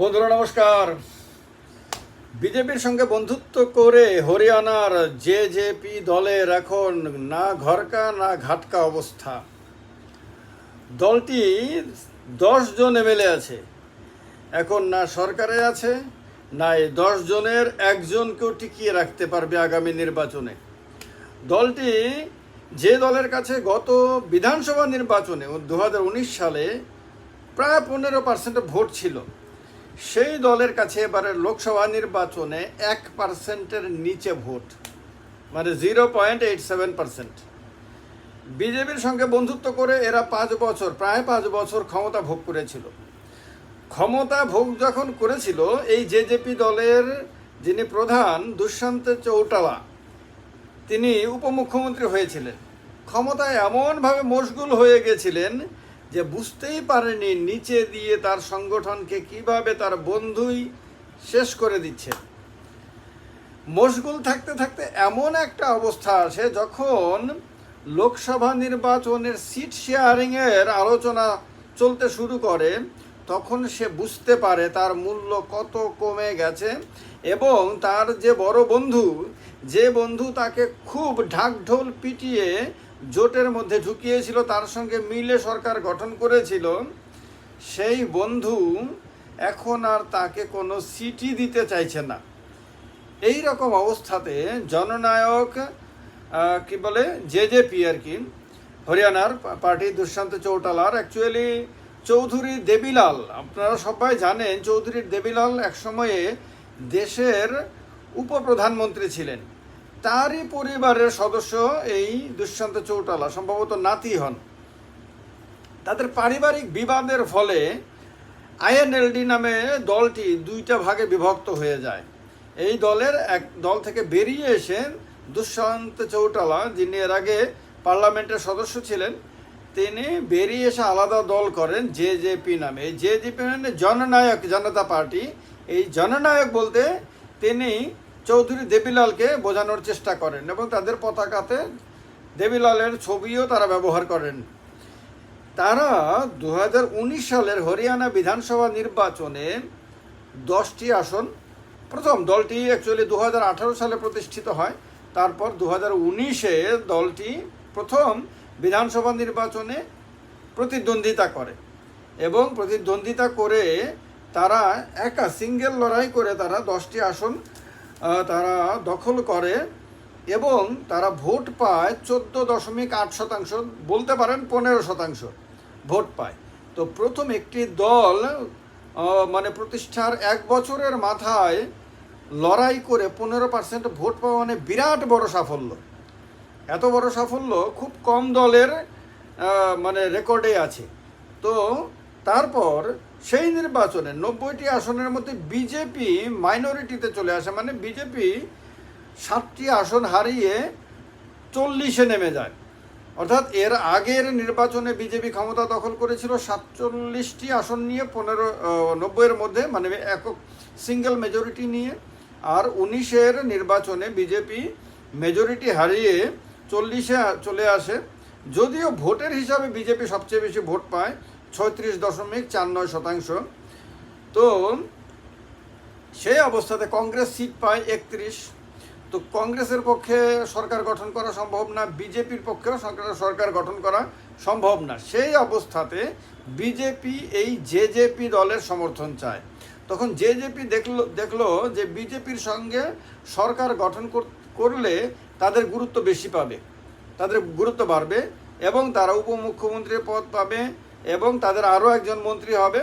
বন্ধুরা, নমস্কার। বিজেপির সঙ্গে বন্ধুত্ব করে হরিয়ানার জে জেপি দলের এখন না ঘরকা, না ঘাটকা অবস্থা। দলটি দশ জন এমএলএ আছে। এখন না সরকারে আছে, না এই দশ জনের একজনকেও টিকিয়ে রাখতে পারবে আগামী নির্বাচনে। দলটি যে দলের কাছে গত বিধানসভা নির্বাচনে দু হাজার উনিশ সালে প্রায় পনেরো পার্সেন্ট ভোট ছিল সেই দলের কাছে এবারে লোকসভা নির্বাচনে এক পার্সেন্টের নিচে ভোট মানে zero point eight seven percent. বিজেপির সঙ্গে বন্ধুত্ব করে এরা পাঁচ বছর, প্রায় পাঁচ বছর ক্ষমতা ভোগ করেছিল। ক্ষমতা ভোগ যখন করেছিল, এই জেজেপি দলের যিনি প্রধান দুষ্যন্ত চৌটালা, তিনি উপমুখ্যমন্ত্রী হয়েছিলেন। ক্ষমতায় এমনভাবে মশগুল হয়ে গেছিলেন যে বুঝতেই পারেনি নিচে দিয়ে তার সংগঠনকে কীভাবে তার বন্ধুই শেষ করে দিচ্ছে। মশগুল থাকতে থাকতে এমন একটা অবস্থা আসে যখন লোকসভা নির্বাচনের সিট শেয়ারিংয়ের আলোচনা চলতে শুরু করে, তখন সে বুঝতে পারে তার মূল্য কত কমে গেছে এবং তার যে বড় বন্ধু, যে বন্ধু তাকে খুব ঢাকঢোল পিটিয়ে জোটের মধ্যে ঢুকিয়েছিল, তার সঙ্গে মিলে সরকার গঠন করেছিল। সেই বন্ধু এখন আর তাকে কোনো সিটি দিতে চাইছে না। এই রকম অবস্থাতে জননায়ক কি বলে, জে জে পি আর কি, হরিয়ানার পার্টি দুষ্যন্ত চৌটালার অ্যাকচুয়ালি চৌধুরী দেবীলাল। আপনারা সবাই জানেন চৌধুরী দেবীলাল এক সময়ে দেশের উপপ্রধানমন্ত্রী ছিলেন। তারই পরিবারের সদস্য এই দুষ্যন্ত চৌটালা, সম্ভবত নাতি হন। তাদের পারিবারিক বিবাদের ফলে আইএনএলডি নামে দলটি দুইটা ভাগে বিভক্ত হয়ে যায়। এই দলের এক দল থেকে বেরিয়ে এসে দুষ্যন্ত চৌটালা, যিনি এর আগে পার্লামেন্টের সদস্য ছিলেন, তিনি বেরিয়ে এসে আলাদা দল করেন জে জেপি নামে। এই জে জেপি মানে জননায়ক, জনতা পার্টি। এই জননায়ক বলতে তিনি চৌধুরী দেবীলালকে বোঝানোর চেষ্টা করেন এবং তাদের পতাকাতে দেবীলালের ছবিও তারা ব্যবহার করেন। তারা দু হাজার উনিশ সালের হরিয়ানা বিধানসভা নির্বাচনে দশটি আসন, প্রথম দলটি অ্যাকচুয়ালি দু হাজার আঠারো সালে প্রতিষ্ঠিত হয়, তারপর দু উনিশে দলটি প্রথম বিধানসভা নির্বাচনে প্রতিদ্বন্দ্বিতা করে এবং প্রতিদ্বন্দ্বিতা করে তারা একা সিঙ্গেল লড়াই করে তারা দশটি আসন তারা দখল করে এবং তারা ভোট পায় চোদ্দ দশমিক আট শতাংশ, বলতে পারেন পনেরো শতাংশ ভোট পায়। তো প্রথম একটি দল মানে প্রতিষ্ঠার এক বছরের মাথায় লড়াই করে পনেরো পার্সেন্ট ভোট পাওয়া মানে বিরাট বড় সাফল্য। এত বড় সাফল্য খুব কম দলের মানে রেকর্ডে আছে। তো তারপর সেই নির্বাচনে নব্বইটি আসনের মধ্যে বিজেপি মাইনরিটিতে চলে আসে মানে বিজেপি সাতটি আসন হারিয়ে চল্লিশে নেমে যায়। অর্থাৎ এর আগের নির্বাচনে বিজেপি ক্ষমতা দখল করেছিল সাতচল্লিশটি আসন নিয়ে, পনেরো নব্বইয়ের মধ্যে মানে একক সিঙ্গেল মেজরিটি নিয়ে। আর উনিশের নির্বাচনে বিজেপি মেজরিটি হারিয়ে চল্লিশে চলে আসে। যদিও ভোটের হিসাবে বিজেপি সবচেয়ে বেশি ভোট পায় ছয়ত্রিশ দশমিক চার নয় শতাংশ। তো সেই অবস্থাতে কংগ্রেস সিট পায় একত্রিশ। তো কংগ্রেসের পক্ষে সরকার গঠন করা সম্ভব না, বিজেপির পক্ষেও সরকার গঠন করা সম্ভব না। সেই অবস্থাতে বিজেপি এই জেজেপি দলের সমর্থন চায়। তখন জেজেপি দেখল দেখল যে বিজেপির সঙ্গে সরকার গঠন করলে তাদের গুরুত্ব বেশি পাবে, তাদের গুরুত্ব বাড়বে এবং তারা উপমুখ্যমন্ত্রীর পদ পাবে। এবং তাদের আরও একজন মন্ত্রী হবে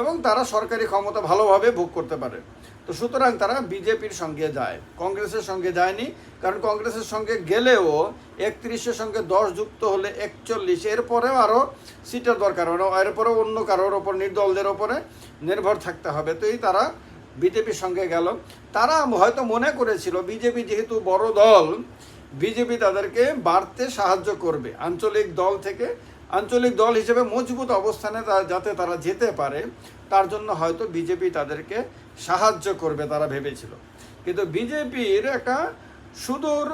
এবং তারা সরকারি ক্ষমতা ভালোভাবে ভোগ করতে পারে। তো সুতরাং তারা বিজেপির সঙ্গে যায়, কংগ্রেসের সঙ্গে যায়নি, কারণ কংগ্রেসের সঙ্গে গেলেও একত্রিশের সঙ্গে দশ যুক্ত হলে একচল্লিশ, এরপরেও আরও সিটের দরকার মানে এরপরেও অন্য কারোর ওপর নির্দলদের ওপরে নির্ভর থাকতে হবে। তো এই তারা বিজেপির সঙ্গে গেল। তারা হয়তো মনে করেছিল, বিজেপি যেহেতু বড় দল, বিজেপি তাদেরকে বাড়তে সাহায্য করবে। আঞ্চলিক দল থেকে আঞ্চলিক দল হিসেবে মজবুত অবস্থানে যাতে তারা যেতে পারে, তার জন্য হয়তো বিজেপি তাদেরকে সাহায্য করবে তারা ভেবেছিল। কিন্তু বিজেপির একটা সুদূর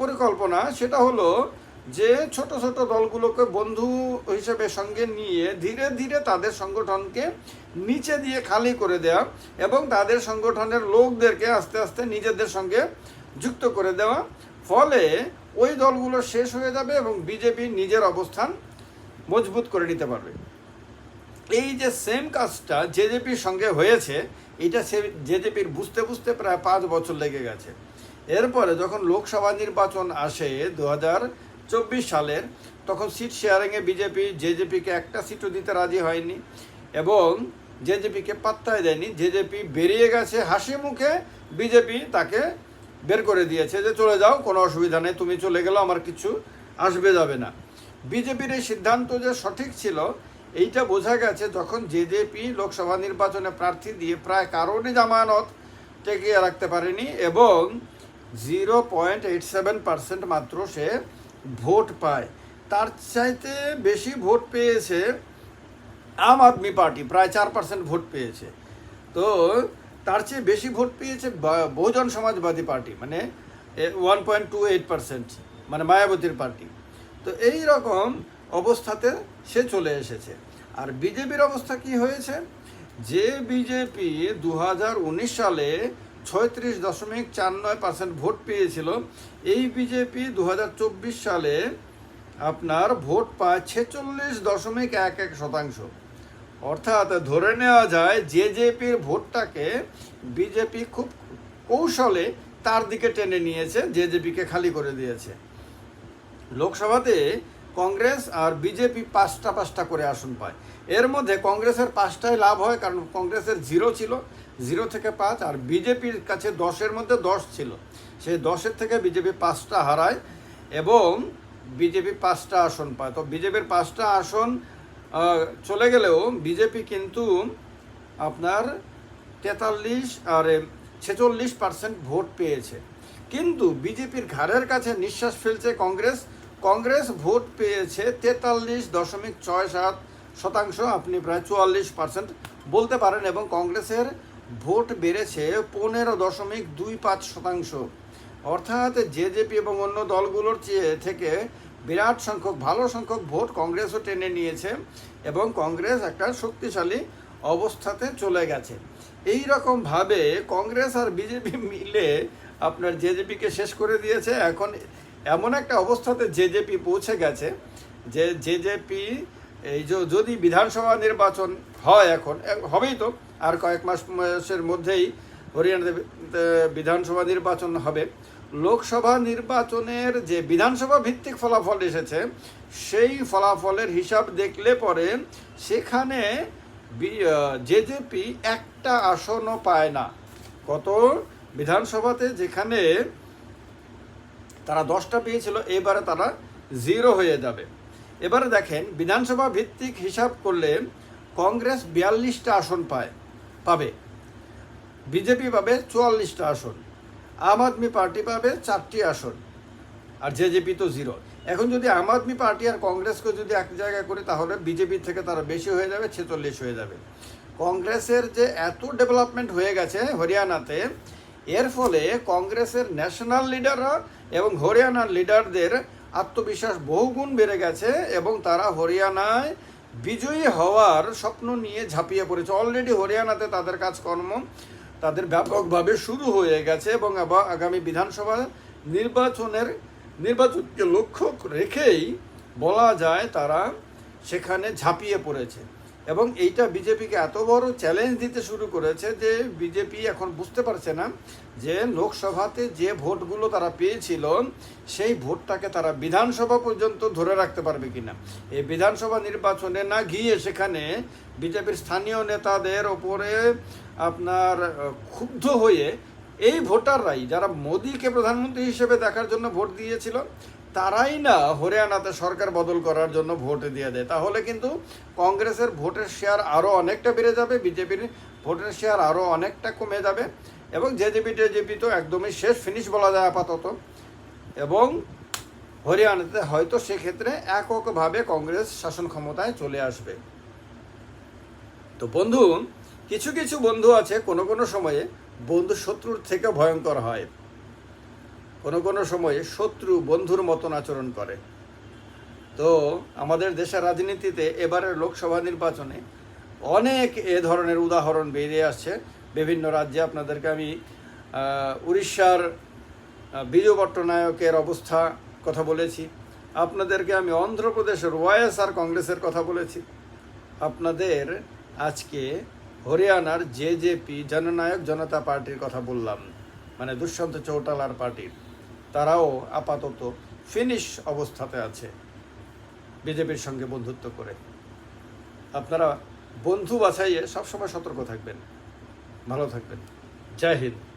পরিকল্পনা সেটা হলো যে ছোট ছোট দলগুলোকে বন্ধু হিসেবে সঙ্গে নিয়ে ধীরে ধীরে তাদের সংগঠনকে নিচে দিয়ে খালি করে দেওয়া এবং তাদের সংগঠনের লোকদেরকে আস্তে আস্তে নিজেদের সঙ্গে যুক্ত করে দেওয়া। ফলে ওই দলগুলো শেষ হয়ে যাবে এবং বিজেপি নিজের অবস্থান মজবুত করে নিতে পারবে। এই যে সেম কাজটা জেজেপির সঙ্গে হয়েছে, এটা সে জেজেপির বুঝতে বুঝতে প্রায় পাঁচ বছর লেগে গেছে। এরপরে যখন লোকসভা নির্বাচন আসে দু চব্বিশ সালের, তখন সিট শেয়ারিংয়ে বিজেপি জেজেপিকে একটা সিটও দিতে রাজি হয়নি এবং জেজেপিকে পাত্তাই দেয়নি। জেজেপি বেরিয়ে গেছে হাসি মুখে বিজেপি তাকে বের করে দিয়েছে যে, চলে যাও, কোনো অসুবিধা নেই, তুমি চলে গেলেও আমার কিছু আসবে যাবে না। বিজেপির এই সিদ্ধান্ত যে সঠিক ছিল, এইটা বোঝা গেছে যখন জেজেপি লোকসভা নির্বাচনে প্রার্থী দিয়ে প্রায় কারণে জামানত টেকিয়ে রাখতে পারেনি এবং zero point eight seven percent মাত্র সে ভোট পায়। তার চাইতে বেশি ভোট পেয়েছে আম আদমি পার্টি, প্রায় চার পার্সেন্ট ভোট পেয়েছে। তো তার চেয়ে বেশি ভোট পেয়েছে বহুজন সমাজবাদী পার্টি মানে one point two eight percent মানে মায়াবতীর পার্টি। তো এই রকম অবস্থাতে সে চলে এসেছে। আর বিজেপির অবস্থা কি হয়েছে? যে বিজেপি দু হাজার উনিশ সালে ছয়ত্রিশ দশমিক চার নয় পার্সেন্ট ভোট পেয়েছিল, এই বিজেপি দু হাজার চব্বিশ সালে আপনার ভোট পায় ছেচল্লিশ দশমিক এক এক শতাংশ। অর্থাৎ ধরে নেওয়া যায় জেজেপির ভোটটাকে বিজেপি খুব কৌশলে তার দিকে টেনে নিয়েছে, জেজেপিকে খালি করে দিয়েছে। লোকসভাতে কংগ্রেস আর বিজেপি পাঁচটা পাঁচটা করে আসন পায়। এর মধ্যে কংগ্রেসের পাঁচটায় লাভ হয় কারণ কংগ্রেসের জিরো ছিল, জিরো থেকে পাঁচ, আর বিজেপির কাছে দশের মধ্যে দশ ছিল। সেই দশের থেকে বিজেপি পাঁচটা হারায় এবং বিজেপি পাঁচটা আসন পায়। তো বিজেপির পাঁচটা আসন চলে গেলেও বিজেপি কিন্তু আপনার তেতাল্লিশ আর ছেচল্লিশ পার্সেন্ট ভোট পেয়েছে। কিন্তু বিজেপির ঘাড়ের কাছে নিঃশ্বাস ফেলছে কংগ্রেস কংগ্রেস ভোট পেয়েছে তেতাল্লিশ দশমিক ছয় সাত শতাংশ, আপনি প্রায় চুয়াল্লিশ পার্সেন্ট বলতে পারেন, এবং কংগ্রেসের ভোট বেড়েছে পনেরো দশমিক দুই পাঁচ শতাংশ। অর্থাৎ জেজেপি এবং অন্য দলগুলোর চেয়ে থেকে বিরাট সংখ্যক, ভালো সংখ্যক ভোট কংগ্রেসও টেনে নিয়েছে, এবং কংগ্রেস একটা শক্তিশালী অবস্থাতে চলে গেছে। এই রকমভাবে কংগ্রেস আর বিজেপি মিলে আপনার জেজেপিকে শেষ করে দিয়েছে। এখন এমন একটা অবস্থাতে জেজেপি পৌঁছে গেছে যে জেজেপি, এই যদি বিধানসভা নির্বাচন হয় এখন হবেই তো, আর কয়েক মাস মাসের মধ্যেই হরিয়ানাতে বিধানসভা নির্বাচন হবে। লোকসভা নির্বাচনের যে বিধানসভা ভিত্তিক ফলাফল এসেছে, সেই ফলাফলের হিসাব দেখলে পরে সেখানে জেজেপি একটা আসনও পায় না। কত? বিধানসভাতে যেখানে তারা দশটা পেয়েছিল, এবারে তারা জিরো হয়ে যাবে। এবারে দেখেন, বিধানসভা ভিত্তিক হিসাব করলে কংগ্রেস বিয়াল্লিশটা আসন পায়, পাবে। বিজেপি পাবে চুয়াল্লিশটা আসন, আম আদমি পার্টি পাবে চারটি আসন, আর জেজেপি তো জিরো। এখন যদি আম আদমি পার্টি আর কংগ্রেসকে যদি এক জায়গায় করি, তাহলে বিজেপি থেকে তারা বেশি হয়ে যাবে, ছেচল্লিশ হয়ে যাবে। কংগ্রেসের যে এত ডেভেলপমেন্ট হয়ে গেছে হরিয়ানাতে এর ফলে কংগ্রেসের ন্যাশনাল লিডাররা এবং হরিয়ানার লিডারদের আত্মবিশ্বাস বহুগুণ বেড়ে গেছে এবং তারা হরিয়ানায় বিজয়ী হওয়ার স্বপ্ন নিয়ে ঝাঁপিয়ে পড়েছে। অলরেডি হরিয়ানাতে তাদের কাজকর্ম তাদের ব্যাপকভাবে শুরু হয়ে গেছে এবং আগামী বিধানসভা নির্বাচনের নির্বাচনকে লক্ষ্য রেখেই বলা যায় তারা সেখানে ঝাঁপিয়ে পড়েছে। এবং এইটা বিজেপিকে এত বড় চ্যালেঞ্জ দিতে শুরু করেছে যে বিজেপি এখন বুঝতে পারছে না যে লোকসভাতে যে ভোটগুলো তারা পেয়েছিল, সেই ভোটটাকে তারা বিধানসভা পর্যন্ত ধরে রাখতে পারবে কিনা। এই বিধানসভা নির্বাচনে না গিয়ে সেখানে বিজেপির স্থানীয় নেতাদের ওপরে আপনার ক্ষুব্ধ হয়ে এই ভোটাররাই, যারা মোদীকে প্রধানমন্ত্রী হিসেবে দেখার জন্য ভোট দিয়েছিল তারাই না হরিয়ানাতে সরকার বদল করার জন্য ভোট দিয়ে দেয়। তাহলে কিন্তু কংগ্রেসের ভোটের শেয়ার আরও অনেকটা বেড়ে যাবে, বিজেপির ভোটের শেয়ার আরও অনেকটা কমে যাবে এবং জেজেপি টেজেপি তো একদমই শেষ ফিনিশ বলা যায় আপাতত। এবং হরিয়ানাতে হয়তো সেক্ষেত্রে এককভাবে কংগ্রেস শাসন ক্ষমতায় চলে আসবে। তো বন্ধু, কিছু কিছু বন্ধু আছে, কোনো কোনো সময়ে বন্ধু শত্রুর থেকে ভয়ঙ্কর হয়। কোনো কোনো সময়ে শত্রু বন্ধুর মতন আচরণ করে। তো আমাদের দেশের রাজনীতিতে এবারের লোকসভা নির্বাচনে অনেক এ ধরনের উদাহরণ বেরিয়ে আসছে। বিভিন্ন রাজ্যে আপনাদেরকে আমি উড়িষ্যার বিজু পট্টনায়কের অবস্থা কথা বলেছি। আপনাদেরকে আমি অন্ধ্রপ্রদেশের ওয়াইএসআর কংগ্রেসের কথা বলেছি। আপনাদের আজকে হরিয়ানার জেজেপি জননায়ক জনতা পার্টির কথা বললাম। মানে দুষ্যন্ত চৌটালার পার্টির। তারাও আপাতত ফিনিশ অবস্থাতে আছে বিজেপির সঙ্গে বন্ধুত্ব করে। আপনারা বন্ধু বাছাইয়ে সবসময় সতর্ক থাকবেন। ভালো থাকবেন। জয় হিন্দ।